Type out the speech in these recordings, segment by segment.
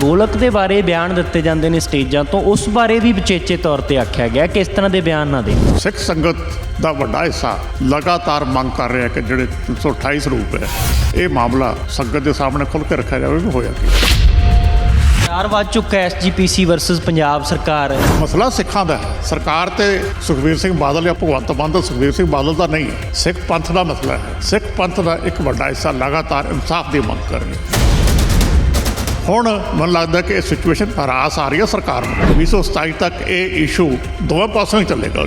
ਗੋਲਕ ਦੇ ਬਾਰੇ ਬਿਆਨ ਦਿੱਤੇ ਜਾਂਦੇ ਨੇ ਸਟੇਜਾਂ ਤੋਂ ਉਸ ਬਾਰੇ ਵੀ ਵਿਚੇਚੇ ਤੌਰ ਤੇ ਆਖਿਆ ਗਿਆ ਕਿ ਇਸ ਤਰ੍ਹਾਂ ਦੇ ਬਿਆਨ ਨਾ ਦੇ ਸਿੱਖ ਸੰਗਤ ਦਾ ਵੱਡਾ ਹਿੱਸਾ ਲਗਾਤਾਰ ਮੰਗ ਕਰ ਰਿਹਾ ਕਿ ਜਿਹੜੇ 328 ਸਰੂਪ ਹੈ ਇਹ ਮਾਮਲਾ ਸੰਗਤ ਦੇ ਸਾਹਮਣੇ ਖੁੱਲ੍ਹ ਕੇ ਰੱਖਿਆ ਜਾਵੇ ਵੀ ਹੋਇਆ ਕੀ। ਚਾਰ ਵੱਜ ਚੁੱਕਾ ਐਸਜੀਪੀਸੀ ਵਰਸਸ ਪੰਜਾਬ ਸਰਕਾਰ। ਮਸਲਾ ਸਿੱਖਾਂ ਦਾ ਹੈ। ਸਰਕਾਰ ਤੇ ਸੁਖਬੀਰ ਸਿੰਘ ਬਾਦਲ ਜਾਂ ਭਗਵੰਤ ਮਾਨ ਦਾ ਸੁਖਬੀਰ ਸਿੰਘ ਬਾਦਲ ਦਾ ਨਹੀਂ ਸਿੱਖ ਪੰਥ ਦਾ ਮਸਲਾ ਹੈ। ਸਿੱਖ ਪੰਥ ਦਾ ਇੱਕ ਵੱਡਾ ਹਿੱਸਾ ਲਗਾਤਾਰ ਇਨਸਾਫ ਦੀ ਮੰਗ ਕਰ ਰਿਹਾ ਹੁਣ ਮੈਨੂੰ ਲੱਗਦਾ ਕਿ ਇਹ ਸਿਚੁਏਸ਼ਨ ਹਰਾਸ ਆ ਰਹੀ ਹੈ ਸਰਕਾਰ ਨੂੰ। 2027 ਤੱਕ ਇਹ ਇਸ਼ੂ ਦੋਵੇਂ ਪਾਸਿਓਂ ਹੀ ਚੱਲੇਗਾ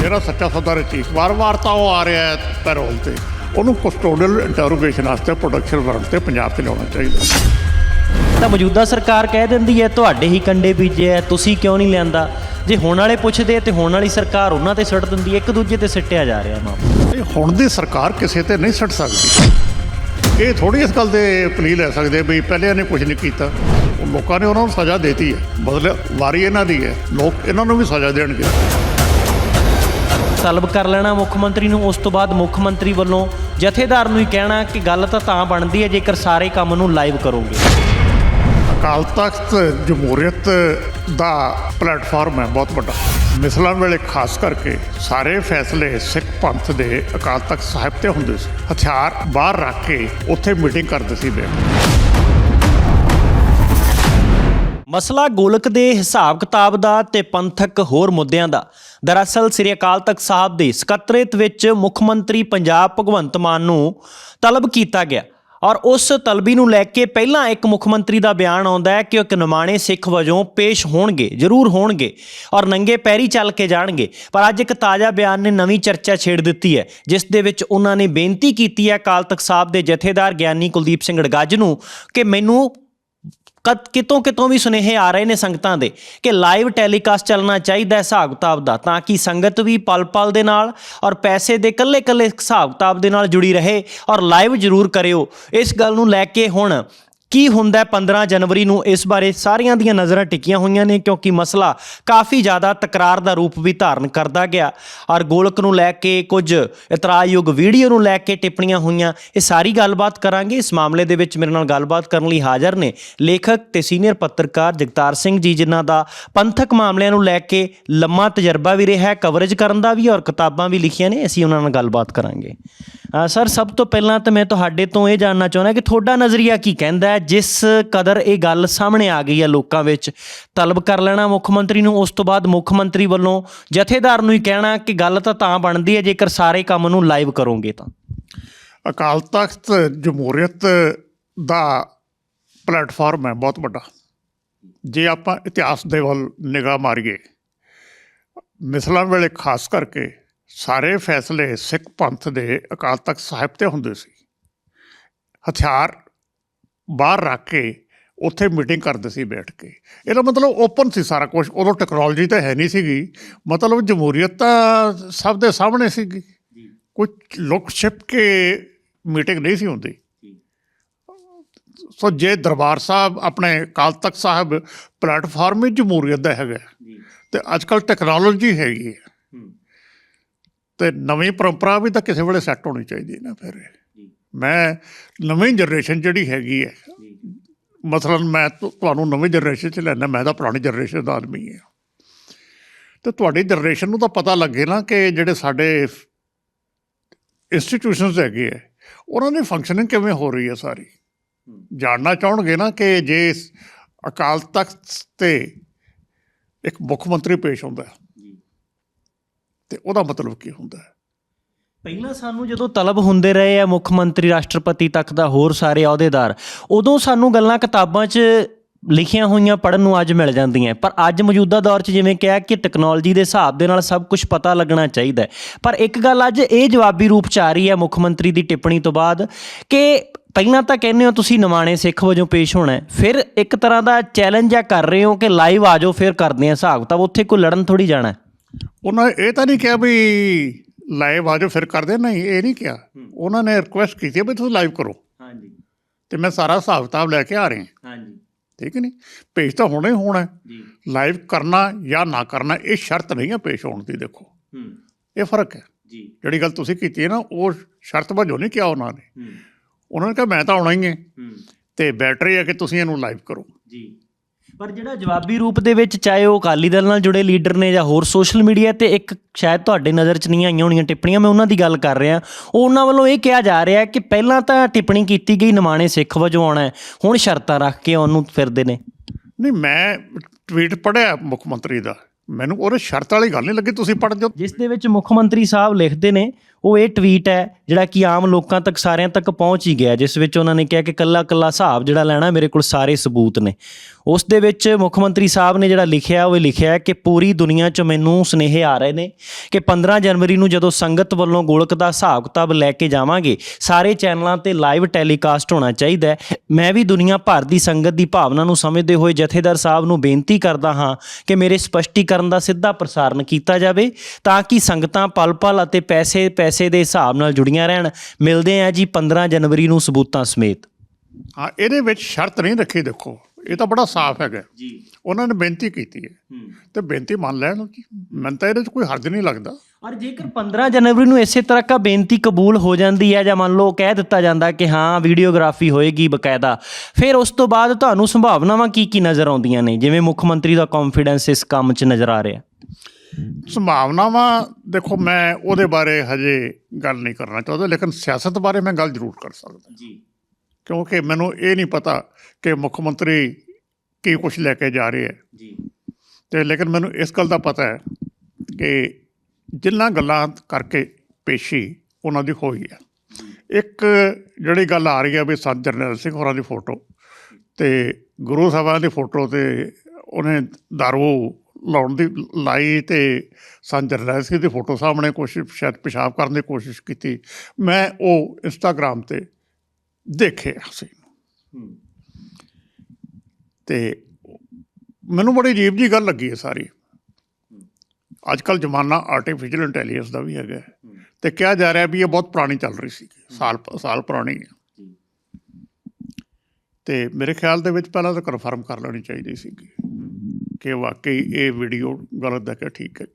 ਜਿਹੜਾ ਸੱਚਾ ਸੌਦਾ ਰਚੀਕ ਵਾਰ-ਵਾਰ ਤਾਂ ਉਹ ਆ ਰਿਹਾ ਹੈ ਪੈਰੋਲ ਤੇ। ਉਹਨੂੰ ਕਸਟੋਡੀਅਲ ਇੰਟਰੋਗੇਸ਼ਨ ਵਾਸਤੇ ਪ੍ਰੋਡਕਸ਼ਨ ਵਰਨ ਤੇ ਪੰਜਾਬ 'ਚ ਲਿਆਉਣਾ ਚਾਹੀਦਾ। ਤਾਂ ਮੌਜੂਦਾ ਸਰਕਾਰ ਕਹਿ ਦਿੰਦੀ ਹੈ ਤੁਹਾਡੇ ਹੀ ਕੰਡੇ ਬੀਜੇ ਹੈ ਤੁਸੀਂ ਕਿਉਂ ਨਹੀਂ ਲਿਆਂਦਾ? ਜੇ ਹੁਣ ਵਾਲੇ ਪੁੱਛਦੇ ਤੇ ਹੁਣ ਵਾਲੀ ਸਰਕਾਰ ਉਹਨਾਂ ਤੇ ਸੁੱਟ ਦਿੰਦੀ ਹੈ ਇੱਕ ਦੂਜੇ ਤੇ ਸਿੱਟਿਆ ਜਾ ਰਿਹਾ ਮਾਮਲਾ। ਇਹ ਹੁਣ ਦੀ ਸਰਕਾਰ ਕਿਸੇ ਤੇ ਨਹੀਂ ਛੱਡ ਸਕਦੀ। ਇਹ ਥੋੜੀ ਇਸ ਗੱਲ ਦੇ ਪਲੀ ਲੈ ਸਕਦੇ ਵੀ ਪਹਿਲੇ ਇਹਨੇ ਕੁਝ ਨਹੀਂ ਕੀਤਾ। ਲੋਕਾਂ ਨੇ ਉਹਨਾਂ ਨੂੰ ਸਜ਼ਾ ਦੇਤੀ ਹੈ। ਬਦਲੇ ਵਾਰੀ ਇਹਨਾਂ ਦੀ ਹੈ। ਲੋਕ ਇਹਨਾਂ ਨੂੰ ਵੀ ਸਜ਼ਾ ਦੇਣਗੇ। ਤਲਬ ਕਰ ਲੈਣਾ ਮੁੱਖ ਮੰਤਰੀ ਨੂੰ। ਉਸ ਤੋਂ ਬਾਅਦ ਮੁੱਖ ਮੰਤਰੀ ਵੱਲੋਂ ਜਥੇਦਾਰ ਨੂੰ ਹੀ ਕਹਿਣਾ ਕਿ ਗੱਲ ਤਾਂ ਤਾਂ ਬਣਦੀ ਹੈ ਜੇਕਰ ਸਾਰੇ ਕੰਮ ਨੂੰ ਲਾਈਵ ਕਰੋਗੇ। ਅਕਾਲ ਤਖਤ ਜਮਹੂਰੀਅਤ ਦਾ ਪਲੇਟਫਾਰਮ ਹੈ, ਬਹੁਤ ਵੱਡਾ। ਮਿਸਲਾਂ ਵੇਲੇ ਖਾਸ ਕਰਕੇ ਸਾਰੇ ਫੈਸਲੇ ਸਿੱਖ ਪੰਥ ਦੇ ਅਕਾਲ ਤਖਤ ਸਾਹਿਬ ਤੇ ਹੁੰਦੇ ਸੀ। ਹਥਿਆਰ ਬਾਹਰ ਰੱਖ ਕੇ ਉੱਥੇ ਮੀਟਿੰਗ ਕਰਦੇ ਸੀ ਬੇ ਮਸਲਾ ਗੋਲਕ ਦੇ ਹਿਸਾਬ ਕਿਤਾਬ ਦਾ ਤੇ ਪੰਥਕ ਹੋਰ ਮੁੱਦਿਆਂ ਦਾ। ਦਰਅਸਲ ਸ੍ਰੀ ਅਕਾਲ ਤਖਤ ਸਾਹਿਬ ਦੇ ਸਕੱਤਰੇਤ ਵਿੱਚ ਮੁੱਖ ਮੰਤਰੀ ਪੰਜਾਬ ਭਗਵੰਤ ਮਾਨ ਨੂੰ ਤਲਬ ਕੀਤਾ ਗਿਆ। ਔਰ ਉਸ ਤਲਬੀ ਨੂੰ ਲੈ ਕੇ ਪਹਿਲਾਂ ਇੱਕ ਮੁੱਖ ਮੰਤਰੀ ਦਾ ਬਿਆਨ ਆਉਂਦਾ ਹੈ ਕਿ ਉਹ ਇੱਕ ਨਿਮਾਣੇ ਸਿੱਖ ਵਜੋਂ ਪੇਸ਼ ਹੋਣਗੇ, ਜ਼ਰੂਰ ਹੋਣਗੇ ਔਰ ਨੰਗੇ ਪੈਰੀ ਚੱਲ ਕੇ ਜਾਣਗੇ। ਪਰ ਅੱਜ ਇੱਕ ਤਾਜ਼ਾ ਬਿਆਨ ਨੇ ਨਵੀਂ ਚਰਚਾ ਛੇੜ ਦਿੱਤੀ ਹੈ, ਜਿਸ ਦੇ ਵਿੱਚ ਉਹਨਾਂ ਨੇ ਬੇਨਤੀ ਕੀਤੀ ਹੈ ਅਕਾਲ ਤਖਤ ਸਾਹਿਬ ਦੇ ਜਥੇਦਾਰ ਗਿਆਨੀ ਕੁਲਦੀਪ ਸਿੰਘ ਅੜਗੱਜ ਨੂੰ ਕਿ ਮੈਨੂੰ ਕਿਤੋਂ ਕਿਤੋਂ ਵੀ ਸੁਨੇਹੇ ਆ ਰਹੇ ਨੇ ਸੰਗਤਾਂ ਦੇ ਕਿ ਲਾਈਵ ਟੈਲੀਕਾਸਟ ਚੱਲਣਾ ਚਾਹੀਦਾ ਹਿਸਾਬ ਕਿਤਾਬ ਦਾ, ਤਾਂ ਕਿ ਸੰਗਤ ਵੀ ਪਲ-ਪਲ ਦੇ ਨਾਲ ਔਰ ਪੈਸੇ ਦੇ ਕੱਲੇ-ਕੱਲੇ ਹਿਸਾਬ ਕਿਤਾਬ ਦੇ ਨਾਲ ਜੁੜੀ ਰਹੇ ਔਰ ਲਾਈਵ ਜ਼ਰੂਰ ਕਰਿਓ। ਇਸ ਗੱਲ ਨੂੰ ਲੈ ਕੇ ਹੁਣ ਕੀ ਹੁੰਦਾ ਹੈ 15 ਜਨਵਰੀ ਨੂੰ? ਇਸ ਬਾਰੇ ਸਾਰੀਆਂ ਦੀਆਂ ਨਜ਼ਰਾਂ ਟਿਕੀਆਂ ਹੋਈਆਂ ਨੇ ਕਿਉਂਕਿ ਮਸਲਾ ਕਾਫੀ ਜ਼ਿਆਦਾ ਤਕਰਾਰ ਦਾ ਰੂਪ ਵੀ ਧਾਰਨ ਕਰਦਾ ਗਿਆ। ਔਰ ਗੋਲਕ ਨੂੰ ਲੈ ਕੇ ਕੁਝ ਇਤਰਾਜ਼ਯੋਗ ਵੀਡੀਓ ਨੂੰ ਲੈ ਕੇ ਟਿੱਪਣੀਆਂ ਹੋਈਆਂ। ਇਹ ਸਾਰੀ ਗੱਲਬਾਤ ਕਰਾਂਗੇ। ਇਸ ਮਾਮਲੇ ਦੇ ਵਿੱਚ ਮੇਰੇ ਨਾਲ ਗੱਲਬਾਤ ਕਰਨ ਲਈ ਹਾਜ਼ਰ ਨੇ ਲੇਖਕ ਤੇ ਸੀਨੀਅਰ ਪੱਤਰਕਾਰ ਜਗਤਾਰ ਸਿੰਘ ਜੀ, ਜਿਨ੍ਹਾਂ ਦਾ ਪੰਥਕ ਮਾਮਲਿਆਂ ਨੂੰ ਲੈ ਕੇ ਲੰਮਾ ਤਜਰਬਾ ਵੀ ਰਿਹਾ ਹੈ ਕਵਰੇਜ ਕਰਨ ਦਾ ਵੀ ਔਰ ਕਿਤਾਬਾਂ ਵੀ ਲਿਖੀਆਂ ਨੇ। ਅਸੀਂ ਉਹਨਾਂ ਨਾਲ ਗੱਲਬਾਤ ਕਰਾਂਗੇ। ਸਰ, ਸਭ ਤੋਂ ਪਹਿਲਾਂ ਤਾਂ ਮੈਂ ਤੁਹਾਡੇ ਤੋਂ ਇਹ ਜਾਣਨਾ ਚਾਹੁੰਦਾ ਕਿ ਤੁਹਾਡਾ ਨਜ਼ਰੀਆ ਕੀ ਕਹਿੰਦਾ ਹੈ? ਜਿਸ ਕਦਰ ਇਹ ਗੱਲ ਸਾਹਮਣੇ ਆ ਗਈ ਹੈ ਲੋਕਾਂ ਵਿੱਚ, ਤਲਬ ਕਰ ਲੈਣਾ ਮੁੱਖ ਮੰਤਰੀ ਨੂੰ, ਉਸ ਤੋਂ ਬਾਅਦ ਮੁੱਖ ਮੰਤਰੀ ਵੱਲੋਂ ਜਥੇਦਾਰ ਨੂੰ ਹੀ ਕਹਿਣਾ ਕਿ ਗੱਲ ਤਾਂ ਤਾਂ ਬਣਦੀ ਹੈ, ਜੇਕਰ ਸਾਰੇ ਕੰਮ ਨੂੰ ਲਾਈਵ ਕਰੋਗੇ ਤਾਂ। ਅਕਾਲ ਤਖਤ ਜਮਹੂਰੀਅਤ ਦਾ ਪਲੇਟਫਾਰਮ ਹੈ, ਬਹੁਤ ਵੱਡਾ। ਜੇ ਆਪਾਂ ਇਤਿਹਾਸ ਦੇ ਵੱਲ ਨਿਗਾਹ ਮਾਰੀਏ, ਮਿਸਲਾਂ ਵੇਲੇ ਖਾਸ ਕਰਕੇ ਸਾਰੇ ਫੈਸਲੇ ਸਿੱਖ ਪੰਥ ਦੇ ਅਕਾਲ ਤਖਤ ਸਾਹਿਬ ਤੇ ਹੁੰਦੇ ਸੀ। ਹਥਿਆਰ ਬਾਹਰ ਰੱਖ ਕੇ ਉੱਥੇ ਮੀਟਿੰਗ ਕਰਦੇ ਸੀ ਬੈਠ ਕੇ। ਇਹਦਾ ਮਤਲਬ ਓਪਨ ਸੀ ਸਾਰਾ ਕੁਝ ਉਦੋਂ ਟੈਕਨੋਲੋਜੀ ਤਾਂ ਹੈ ਨਹੀਂ ਸੀਗੀ। ਮਤਲਬ ਜਮਹੂਰੀਅਤ ਤਾਂ ਸਭ ਦੇ ਸਾਹਮਣੇ ਸੀਗੀ। ਕੋਈ ਲੁਕ ਛਿਪ ਕੇ ਮੀਟਿੰਗ ਨਹੀਂ ਸੀ ਹੁੰਦੀ। ਸੋ ਜੇ ਦਰਬਾਰ ਸਾਹਿਬ ਆਪਣੇ ਅਕਾਲ ਤਖਤ ਸਾਹਿਬ ਪਲੇਟਫਾਰਮ ਹੀ ਜਮਹੂਰੀਅਤ ਦਾ ਹੈਗਾ। ਤੇ ਅੱਜ ਕੱਲ ਟੈਕਨੋਲੋਜੀ ਹੈਗੀ ਹੈ। ਤੇ ਨਵੀਂ ਪਰੰਪਰਾ ਵੀ ਤਾਂ ਕਿਸੇ ਵੇਲੇ ਸੈੱਟ ਹੋਣੀ ਚਾਹੀਦੀ ਹੈ ਨਾ ਫਿਰ। ਮੈਂ ਨਵੀਂ ਜਨਰੇਸ਼ਨ ਜਿਹੜੀ ਹੈਗੀ ਹੈ ਮਸਲਨ ਮੈਂ ਤੁਹਾਨੂੰ ਨਵੀਂ ਜਨਰੇਸ਼ਨ ਚ ਲੈਣਾ ਮੈਂ ਤਾਂ ਪੁਰਾਣੀ ਜਨਰੇਸ਼ਨ ਦਾ ਆਦਮੀ ਹਾਂ। ਤੇ ਤੁਹਾਡੀ ਜਨਰੇਸ਼ਨ ਨੂੰ ਤਾਂ ਪਤਾ ਲੱਗੇ ਨਾ ਕਿ ਜਿਹੜੇ ਸਾਡੇ ਇੰਸਟੀਟਿਊਸ਼ਨਸ ਹੈਗੇ ਆ ਉਹਨਾਂ ਦੀ ਫੰਕਸ਼ਨਿੰਗ ਕਿਵੇਂ ਹੋ ਰਹੀ ਹੈ ਸਾਰੀ। ਜਾਣਨਾ ਚਾਹਣਗੇ ਨਾ ਕਿ ਜੇ ਅਕਾਲ ਤਖਤ ਤੇ ਇੱਕ ਮੁੱਖ ਮੰਤਰੀ ਪੇਸ਼ ਹੁੰਦਾ ਤੇ ਉਹਦਾ ਮਤਲਬ ਕੀ ਹੁੰਦਾ ਹੈ? ਪਹਿਲਾਂ ਸਾਨੂੰ ਜਦੋਂ ਤਲਬ ਹੁੰਦੇ ਰਹੇ ਆ ਮੁੱਖ ਮੰਤਰੀ, ਰਾਸ਼ਟਰਪਤੀ ਤੱਕ ਦਾ ਹੋਰ ਸਾਰੇ ਅਹੁਦੇਦਾਰ, ਉਦੋਂ ਸਾਨੂੰ ਗੱਲਾਂ ਕਿਤਾਬਾਂ 'ਚ ਲਿਖੀਆਂ ਹੋਈਆਂ ਪੜਨ ਨੂੰ ਅੱਜ ਮਿਲ ਜਾਂਦੀਆਂ ਪਰ ਅੱਜ ਮੌਜੂਦਾ ਦੌਰ 'ਚ ਜਿਵੇਂ ਕਿਹਾ ਕਿ ਟੈਕਨੋਲੋਜੀ ਦੇ ਹਿਸਾਬ ਦੇ ਨਾਲ ਸਭ ਕੁਝ ਪਤਾ ਲੱਗਣਾ ਚਾਹੀਦਾ ਪਰ ਇੱਕ ਗੱਲ ਅੱਜ ਇਹ ਜਵਾਬੀ ਰੂਪ 'ਚ ਆ ਰਹੀ ਹੈ ਮੁੱਖ ਮੰਤਰੀ ਦੀ ਟਿੱਪਣੀ ਤੋਂ ਬਾਅਦ ਕਿ ਪਹਿਲਾਂ ਤਾਂ ਕਹਿੰਦੇ ਹੋ ਤੁਸੀਂ ਨਿਮਾਣੇ ਸਿੱਖ ਵਜੋਂ ਪੇਸ਼ ਹੋਣਾ ਫਿਰ ਇੱਕ ਤਰ੍ਹਾਂ ਦਾ ਚੈਲੰਜ ਆ ਕਰ ਰਹੇ ਹੋ ਕਿ ਲਾਈਵ ਆ ਜਾਓ, ਫਿਰ ਕਰਦੇ ਆ ਹਿਸਾਬ। ਤਾਂ ਉੱਥੇ ਕੋਈ ਲੜਨ ਥੋੜੀ ਜਾਣਾ ਉਹਨਾਂ ਇਹ ਤਾਂ ਨਹੀਂ ਕਿਹਾ ਵੀ ਲਾਈਵ ਆਜੋ ਫਿਰ ਕਰਦੇ। ਨਹੀਂ ਇਹ ਨਹੀਂ ਕਿਹਾ। ਉਹਨਾਂ ਨੇ ਰਿਕੁਐਸਟ ਕੀਤੀ ਵੀ ਤੁਸੀਂ ਲਾਈਵ ਕਰੋ। ਹਾਂਜੀ। ਤੇ ਮੈਂ ਸਾਰਾ ਹਿਸਾਬ ਕਿਤਾਬ ਲੈ ਕੇ ਆ ਰਿਹਾ। ਹਾਂਜੀ। ਠੀਕ ਨਹੀਂ ਪੇਸ਼ ਤਾਂ ਹੋਣਾ ਹੀ ਹੋਣਾ। ਜੀ। ਲਾਈਵ ਕਰਨਾ ਜਾਂ ਨਾ ਕਰਨਾ ਇਹ ਸ਼ਰਤ ਨਹੀਂ ਹੈ ਪੇਸ਼ ਹੋਣ ਦੀ ਦੇਖੋ। ਹੂੰ। ਇਹ ਫ਼ਰਕ ਹੈ। ਜੀ। ਜਿਹੜੀ ਗੱਲ ਤੁਸੀਂ ਕੀਤੀ ਹੈ ਨਾ ਉਹ ਸ਼ਰਤ ਵਜੋਂ ਨਹੀਂ ਕਿਹਾ ਉਹਨਾਂ ਨੇ। ਹੂੰ। ਉਹਨਾਂ ਨੇ ਕਿਹਾ ਮੈਂ ਤਾਂ ਆਉਣਾ ਹੀ ਹੈ। ਹੂੰ। ਤੇ ਬੈਟਰੀ ਹੈ ਕਿ ਤੁਸੀਂ ਇਹਨੂੰ ਲਾਈਵ ਕਰੋ। ਜੀ। ਪਰ ਜਿਹੜਾ ਜਵਾਬੀ ਰੂਪ ਦੇ ਵਿੱਚ ਚਾਹੇ ਉਹ ਅਕਾਲੀ ਦਲ ਨਾਲ ਜੁੜੇ ਲੀਡਰ ਨੇ ਜਾਂ ਹੋਰ ਸੋਸ਼ਲ ਮੀਡੀਆ ਤੇ ਇੱਕ ਸ਼ਾਇਦ ਤੁਹਾਡੇ ਨਜ਼ਰ 'ਚ ਨਹੀਂ ਆਈਆਂ ਹੋਣੀਆਂ ਟਿੱਪਣੀਆਂ, ਮੈਂ ਉਹਨਾਂ ਦੀ ਗੱਲ ਕਰ ਰਿਹਾ। ਉਹ ਉਹਨਾਂ ਵੱਲੋਂ ਇਹ ਕਿਹਾ ਜਾ ਰਿਹਾ ਕਿ ਪਹਿਲਾਂ ਤਾਂ ਟਿੱਪਣੀ ਕੀਤੀ ਗਈ, ਨਿਮਾਣੇ ਸਿੱਖ ਵਜੋਂ ਆਉਣਾ ਹੈ। ਹੁਣ ਸ਼ਰਤਾਂ ਰੱਖ ਕੇ ਉਹਨੂੰ ਫਿਰਦੇ ਨੇ। ਨਹੀਂ, ਮੈਂ ਟਵੀਟ ਪੜਿਆ ਮੁੱਖ ਮੰਤਰੀ ਦਾ। ਮੈਨੂੰ ਉਹਦੇ ਸ਼ਰਤ ਵਾਲੀ ਗੱਲ ਨਹੀਂ ਲੱਗੀ, ਤੁਸੀਂ ਪੜ੍ਹ ਜਾਓ। ਜਿਸ ਦੇ ਵਿੱਚ ਮੁੱਖ ਮੰਤਰੀ ਸਾਹਿਬ ਲਿਖਦੇ ਨੇ, ਉਹ ਇਹ ਟਵੀਟ ਹੈ, ਜਿਹੜਾ ਕਿ ਆਮ ਲੋਕਾਂ ਤੱਕ, ਸਾਰਿਆਂ ਤੱਕ ਪਹੁੰਚ ਹੀ ਗਿਆ, ਜਿਸ ਵਿੱਚ ਉਹਨਾਂ ਨੇ ਕਿਹਾ ਕਿ ਕੱਲਾ ਕੱਲਾ ਹਿਸਾਬ ਜਿਹੜਾ ਲੈਣਾ, ਮੇਰੇ ਕੋਲ ਸਾਰੇ ਸਬੂਤ ਨੇ। ਉਸ ਦੇ ਵਿੱਚ ਮੁੱਖ ਮੰਤਰੀ ਸਾਹਿਬ ਨੇ ਜਿਹੜਾ ਲਿਖਿਆ, ਉਹ ਇਹ ਲਿਖਿਆ ਕਿ ਪੂਰੀ ਦੁਨੀਆ 'ਚ ਮੈਨੂੰ ਸੁਨੇਹੇ ਆ ਰਹੇ ਨੇ ਕਿ 15 ਜਨਵਰੀ ਨੂੰ ਜਦੋਂ ਸੰਗਤ ਵੱਲੋਂ ਗੋਲਕ ਦਾ ਹਿਸਾਬ ਕਿਤਾਬ ਲੈ ਕੇ ਜਾਵਾਂਗੇ, ਸਾਰੇ ਚੈਨਲਾਂ ਤੇ ਲਾਈਵ ਟੈਲੀਕਾਸਟ ਹੋਣਾ ਚਾਹੀਦਾ ਹੈ। ਮੈਂ ਵੀ ਦੁਨੀਆ ਭਰ ਦੀ ਸੰਗਤ ਦੀ ਭਾਵਨਾ ਨੂੰ ਸਮਝਦੇ ਹੋਏ ਜਥੇਦਾਰ ਸਾਹਿਬ ਨੂੰ ਬੇਨਤੀ ਕਰਦਾ ਹਾਂ ਕਿ ਮੇਰੇ ਸਪਸ਼ਟੀਕਰਨ ਦਾ ਸਿੱਧਾ ਪ੍ਰਸਾਰਣ ਕੀਤਾ ਜਾਵੇ ਤਾਂ ਕਿ ਸੰਗਤਾਂ ਪਲ-ਪਲ ਅਤੇ ਪੈਸੇ ਪੈਸੇ ਦੇ ਹਿਸਾਬ ਨਾਲ ਜੁੜੀਆਂ ਰਹਿਣ। ਮਿਲਦੇ ਆ ਜੀ 15 ਜਨਵਰੀ ਨੂੰ ਸਬੂਤਾਂ ਸਮੇਤ। ਹਾਂ, ਇਹਦੇ ਵਿੱਚ ਸ਼ਰਤ ਨਹੀਂ ਰੱਖੀ ਦੇਖੋ। ਇਹ ਤਾਂ ਬੜਾ ਸਾਫ਼ ਹੈਗਾ। ਜੀ। ਉਹਨਾਂ ਨੇ ਬੇਨਤੀ ਕੀਤੀ ਹੈ। ਤੇ ਬੇਨਤੀ ਮੰਨ ਲੈਣ ਮੈਨੂੰ ਤਾਂ ਇਹਦੇ 'ਚ ਕੋਈ ਹਰਜ ਨਹੀਂ ਲੱਗਦਾ। ਔਰ ਜੇਕਰ 15 ਜਨਵਰੀ ਨੂੰ ਇਸੇ ਤਰ੍ਹਾਂ ਕਾ ਬੇਨਤੀ ਕਬੂਲ ਹੋ ਜਾਂਦੀ ਹੈ ਜਾਂ ਮੰਨ ਲਓ ਕਹਿ ਦਿੱਤਾ ਜਾਂਦਾ ਕਿ ਹਾਂ ਵੀਡੀਓਗ੍ਰਾਫੀ ਹੋਏਗੀ ਬਕਾਇਦਾ ਫਿਰ ਉਸ ਤੋਂ ਬਾਅਦ ਤੁਹਾਨੂੰ ਸੰਭਾਵਨਾਵਾਂ ਕੀ ਕੀ ਨਜ਼ਰ ਆਉਂਦੀਆਂ ਨੇ? ਜਿਵੇਂ ਮੁੱਖ ਮੰਤਰੀ ਦਾ ਕੌਨਫੀਡੈਂਸ ਇਸ ਕੰਮ 'ਚ ਨਜ਼ਰ ਆ ਰਿਹਾ। ਸੰਭਾਵਨਾਵਾਂ ਦੇਖੋ ਮੈਂ ਉਹਦੇ ਬਾਰੇ ਹਜੇ ਗੱਲ ਨਹੀਂ ਕਰਨਾ ਚਾਹੁੰਦਾ ਲੇਕਿਨ ਸਿਆਸਤ ਬਾਰੇ ਮੈਂ ਗੱਲ ਜ਼ਰੂਰ ਕਰ ਸਕਦਾ। ਜੀ। ਕਿਉਂਕਿ ਮੈਨੂੰ ਇਹ ਨਹੀਂ ਪਤਾ ਕਿ ਮੁੱਖ ਮੰਤਰੀ ਕੀ ਕੁਝ ਲੈ ਕੇ ਜਾ ਰਹੇ ਹੈ। ਜੀ। ਤੇ ਲੇਕਿਨ ਮੈਨੂੰ ਇਸ ਗੱਲ ਦਾ ਪਤਾ ਹੈ ਕਿ ਜਿੰਨਾ ਗੱਲਾਂ ਕਰਕੇ ਪੇਸ਼ੀ ਉਹਨਾਂ ਦੀ ਹੋਈ ਹੈ। ਇੱਕ ਜਿਹੜੀ ਗੱਲ ਆ ਰਹੀ ਹੈ ਵੀ ਸੰਤ ਜਰਨੈਲ ਸਿੰਘ ਹੋਰਾਂ ਦੀ ਫੋਟੋ ਤੇ ਗੁਰੂ ਸਾਹਿਬਾਨ ਦੀ ਫੋਟੋ ਤੇ ਉਹਨੇ ਦਾਰੂ ਲਾਉਣ ਦੀ ਲਾਈ ਤੇ ਸੰਤ ਜਰਨੈਲ ਸਿੰਘ ਦੀ ਫੋਟੋ ਸਾਹਮਣੇ ਕੋਸ਼ਿਸ਼ ਸ਼ਾਇਦ ਪਿਸ਼ਾਬ ਕਰਨ ਦੀ ਕੋਸ਼ਿਸ਼ ਕੀਤੀ। ਮੈਂ ਉਹ ਇੰਸਟਾਗ੍ਰam ਤੇ ਦੇਖੇ ਸੀ ਤੇ ਮੈਨੂੰ ਬੜੀ ਅਜੀਬ ਜੀ ਗੱਲ ਲੱਗੀ ਹੈ ਸਾਰੀ। ਅੱਜ ਕੱਲ ਜ਼ਮਾਨਾ ਆਰਟੀਫੀਸ਼ੀਅਲ ਇੰਟੈਲੀਜੈਂਸ ਦਾ ਵੀ ਹੈਗਾ। ਤੇ ਕਿਹਾ ਜਾ ਰਿਹਾ ਵੀ ਇਹ ਬਹੁਤ ਪੁਰਾਣੀ ਚੱਲ ਰਹੀ ਸੀ। ਸਾਲ ਸਾਲ ਪੁਰਾਣੀ ਹੈ। ਤੇ ਮੇਰੇ ਖਿਆਲ ਦੇ ਵਿੱਚ ਪਹਿਲਾਂ ਤਾਂ ਕਨਫਰਮ ਕਰ ਲੈਣੀ ਚਾਹੀਦੀ ਸੀ ਕਿ ਵਾਕਈ ਇਹ ਵੀਡੀਓ ਗਲਤ ਹੈ ਕਿ ਠੀਕ ਹੈ